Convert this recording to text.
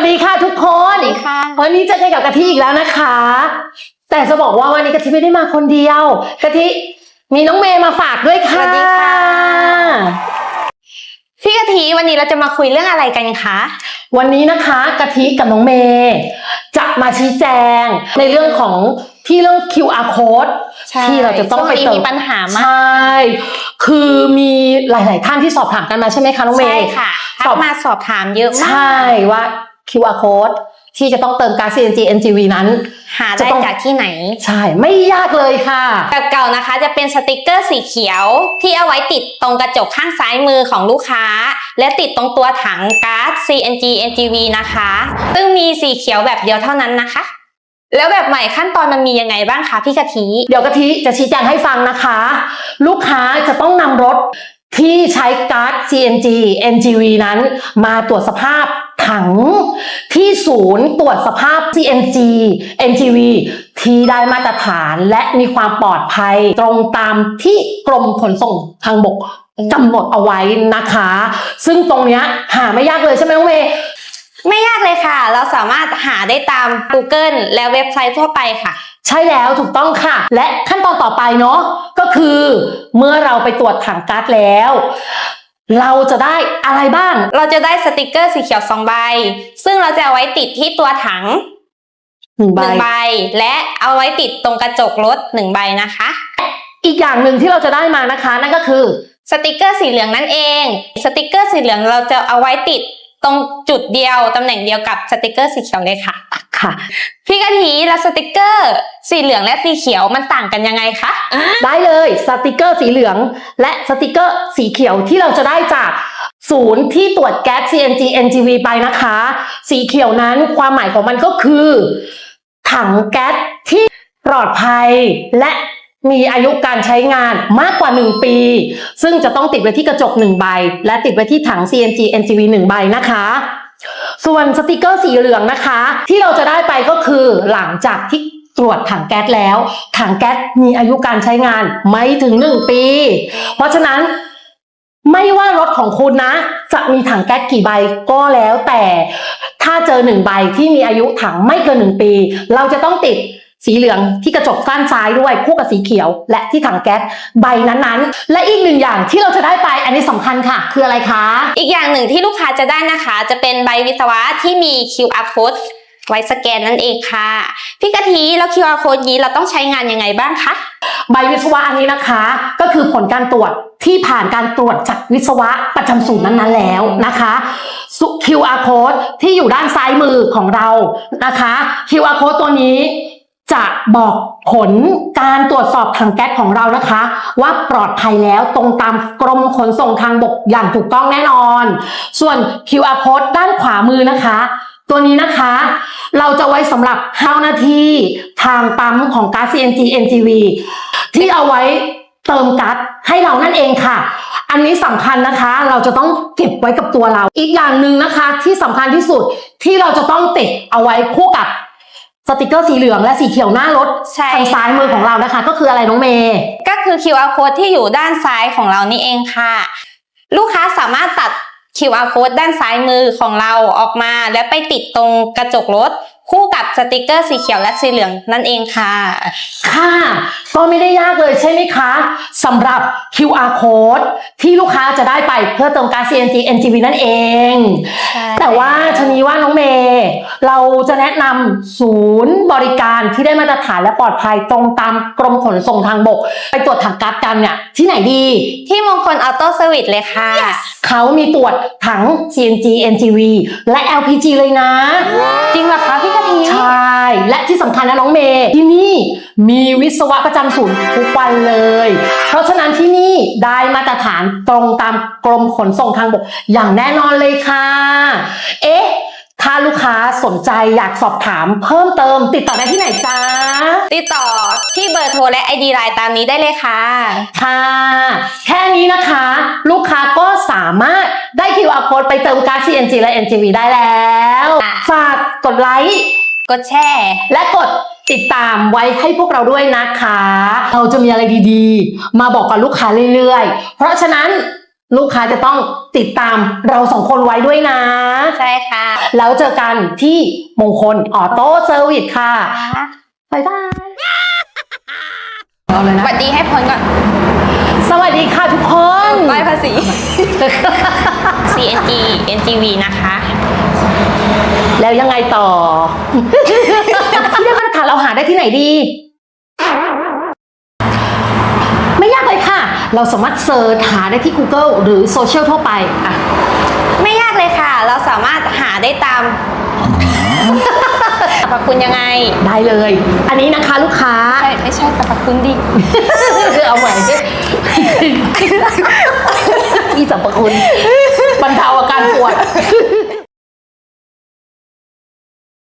วัสดีค่ะทุกคนสวัสดีค่ะ วันนี้เจอกันกับกะทิอีกแล้วนะคะ แต่จะบอกว่าวันนี้กะทิไม่ได้มาคนเดียวกะทิมีน้องเมย์มาฝากด้วยค่ะสวัสดีค่ะพี่กะทิวันนี้เราจะมาคุยเรื่องอะไรกันคะ วันนี้นะคะกะทิกับน้องเมย์จะมาชี้แจงในเรื่องของที่เรื่อง QR code ที่เราจะต้องไปช่วเตินี้มีปัญหามากใช่คือมีหลาย ๆ ท่านที่สอบถามกันมาใช่ไหมคะน้องเมใช่ย์ค่ะสทัอบกมาสอบถามเยอะมาก ใช่ว่า QR code ที่จะต้องเติมการ CNG NGV นั้น หาจะได้ต้อง จากที่ไหน ใช่ไม่ยากเลยค่ะ แบบเก่านะคะจะเป็นสติกเกอร์สีเขียวที่เอาไว้ติดตรงกระจกข้างซ้ายมือของลูกค้า และติดตรงตัวถังก๊าซ CNG NGV นะคะ ซึ่งมีสีเขียวแบบเดียวเท่านั้นนะคะ แล้วแบบใหม่ขั้นตอนมันมียังไงบ้างคะพี่กะทิ เดี๋ยวกะทิจะชี้แจงให้ฟังนะคะ ลูกค้าจะต้องนำรถที่ใช้ก๊าซ CNG NGV นั้น มาตรวจสภาพ ถังที่ศูนย์ตรวจสภาพ CNG NGV ที่ได้มาตรฐานและมีความปลอดภัยตรงตามที่กรมขนส่งทางบกกำหนดเอาไว้นะคะ ซึ่งตรงเนี้ยหาไม่ยากเลยใช่ไหมน้องเมย์ไม่ยากเลยค่ะ เราสามารถหาได้ตาม Google และเว็บไซต์ทั่วไปค่ะ ใช่แล้วถูกต้องค่ะ และขั้นตอนต่อไปเนาะก็คือ เมื่อเราไปตรวจถังก๊าซแล้ว เราจะได้อะไรบ้าง เราจะได้สติกเกอร์สีเขียวสองใบ ซึ่งเราจะเอาไว้ติดที่ตัวถังหนึ่งหใบนึ่งใบ และเอาไว้ติดตรงกระจกรถหนึ่งใบนะคะ อีกอย่างหนึ่งที่เราจะได้มานะคะ นั่นก็คือสติกเกอร์สีเหลืองนั่นเอง สติกเกอร์สีเหลืองเราจะเอาไว้ติดตรงจุดเดียวตำแหน่งเดียวกับสติกเกอร์สีเขียวเลยค่ะ ค่ะ พี่กะทิแล้วสติกเกอร์ สีเหลืองและสีเขียวมันต่างกันยังไงคะ ได้เลยสติกเกอร์สีเหลือง และสติกเกอร์สีเขียวที่เราจะได้จากศูนย์ที่ตรวจแก๊ส CNG NGV ไปนะคะ สีเขียวนั้นความหมายของมันก็คือ ถังแก๊สที่ปลอดภัยและมีอายุการใช้งานมากกว่า 1 ปี ซึ่งจะต้องติดไว้ที่กระจก 1 ใบ และติดไว้ที่ถัง CNG NGV 1 ใบนะคะ ส่วนสติกเกอร์สีเหลืองนะคะ ที่เราจะได้ไปก็คือหลังจากที่ตรวจถังแก๊สแล้ว ถังแก๊สมีอายุการใช้งานไม่ถึง1ปี เพราะฉะนั้นไม่ว่ารถของคุณนะ จะมีถังแก๊สกี่ใบก็แล้วแต่ถ้าเจอหนึ่งใบที่มีอายุถังไม่เกินหนึ่งปี เราจะต้องติด สีเหลืองที่กระจกด้านซ้ายด้วยคู่กับสีเขียว และที่ถังแก๊สใบนั้นๆ และอีกหนึ่งอย่างที่เราจะได้ไปอันนี้สำคัญค่ะ คืออะไรคะ อีกอย่างหนึ่งที่ลูกค้าจะได้นะคะ จะเป็นใบวิศวะที่มี QR code ไว้สแกนนั่นเองค่ะ พี่กะทิแล้ว QR code นี้เราต้องใช้งานยังไงบ้างคะใบวิศวะอันนี้นะคะ ก็คือผลการตรวจที่ผ่านการตรวจจากวิศวะประจำศูนย์นั้นๆแล้วนะคะสุ QR code ที่อยู่ด้านซ้ายมือของเรานะคะ QR code ตัวนี้ จะบอกผลการตรวจสอบถังแก๊สของเรานะคะ ว่าปลอดภัยแล้วตรงตามกรมขนส่งทางบกอย่างถูกต้องแน่นอน ส่วน QR code ด้านขวามือนะคะ ตัวนี้นะคะ เราจะไว้สำหรับเจ้าหน้าที่ทางปั๊มของก๊าซ CNG NGV ที่เอาไว้เติมก๊าซให้เรานั่นเองค่ะ อันนี้สำคัญนะคะ เราจะต้องเก็บไว้กับตัวเรา อีกอย่างหนึ่งนะคะ ที่สำคัญที่สุดที่เราจะต้องติดเอาไว้คู่กับ สติกเกอร์สีเหลืองและสีเขียวหน้ารถใช่ ทางซ้ายมือของเรานะคะ ก็คืออะไรน้องเมย์ ก็คือ QR code ที่อยู่ด้านซ้ายของเรานี่เองค่ะ ลูกค้าสามารถตัด QR code ด้านซ้ายมือของเราออกมา แล้วไปติดตรงกระจกรถคู่ กับสติกเกอร์สีเขียวและสีเหลืองนั่นเองค่ะ ค่ะก็ไม่ได้ยากเลยใช่ไหมคะสำหรับ QR code ที่ลูกค้าจะได้ไปเพื่อเติมก๊าซ CNG NGV นั่นเองแต่ว่าชนีว่าน้องเมย์เราจะแนะนำศูนย์บริการที่ได้มาตรฐานและปลอดภัยตรงตามกรมขนส่งทางบก ไปตรวจถังก๊าซกันเนี่ยที่ไหนดี ที่มงคลออโต้เซอร์วิสเลยค่ะ เขามีตรวจถัง CNG NGV และ LPG เลยนะ จริงเหรอคะพี่กะทิใช่ และที่สำคัญนะน้องเมย์ที่นี่มีวิศวะประจำศูนย์ทุกวันเลย เพราะฉะนั้นที่นี่ได้มาตรฐานตรงตามกรมขนส่งทางบกอย่างแน่นอนเลยค่ะ เอ๊ะ ถ้าลูกค้าสนใจอยากสอบถามเพิ่มเติม ติดต่อได้ที่ไหนจ๊ะติดต่อที่เบอร์โทรและ ID ไลน์ตามนี้ได้เลยค่ะ ค่ะ แค่นี้นะคะ ลูกค้าก็สามารถได้ QR code ไปเติมก๊าซ CNG และ NGV ได้แล้วค่ะฝากกดไลค์ กดแชร์ และกดติดตามไว้ให้พวกเราด้วยนะคะ เราจะมีอะไรดีๆ มาบอกกับลูกค้าเรื่อยๆ เพราะฉะนั้นลูกค้าจะต้องติดตามเราสองคนไว้ด้วยนะ ใช่ค่ะ แล้วเจอกันที่มงคลออโต้เซอร์วิสค่ะบ๊ายบายเอาเลยสนะ วัสดีให้พลก่อน สวัสดีค่ะทุกคน ป้ายภาษี CNG NGV นะคะ แล้วยังไงต่อ ที่เรียกว่าค่ะเราหาได้ที่ไหนดี ไม่ยากเลยค่ะ เราสามารถเซิร์ชหาได้ที่ Google หรือโซเชียลทั่วไปอะไม่ยากเลยค่ะ เราสามารถหาได้ตามสรรพคุณยังไง ได้เลย อันนี้นะคะลูกค้าใช่ไม่ใช่สรรพคุณดิ เอาใหม่มีสรรพคุณบรรเทาอาการปวด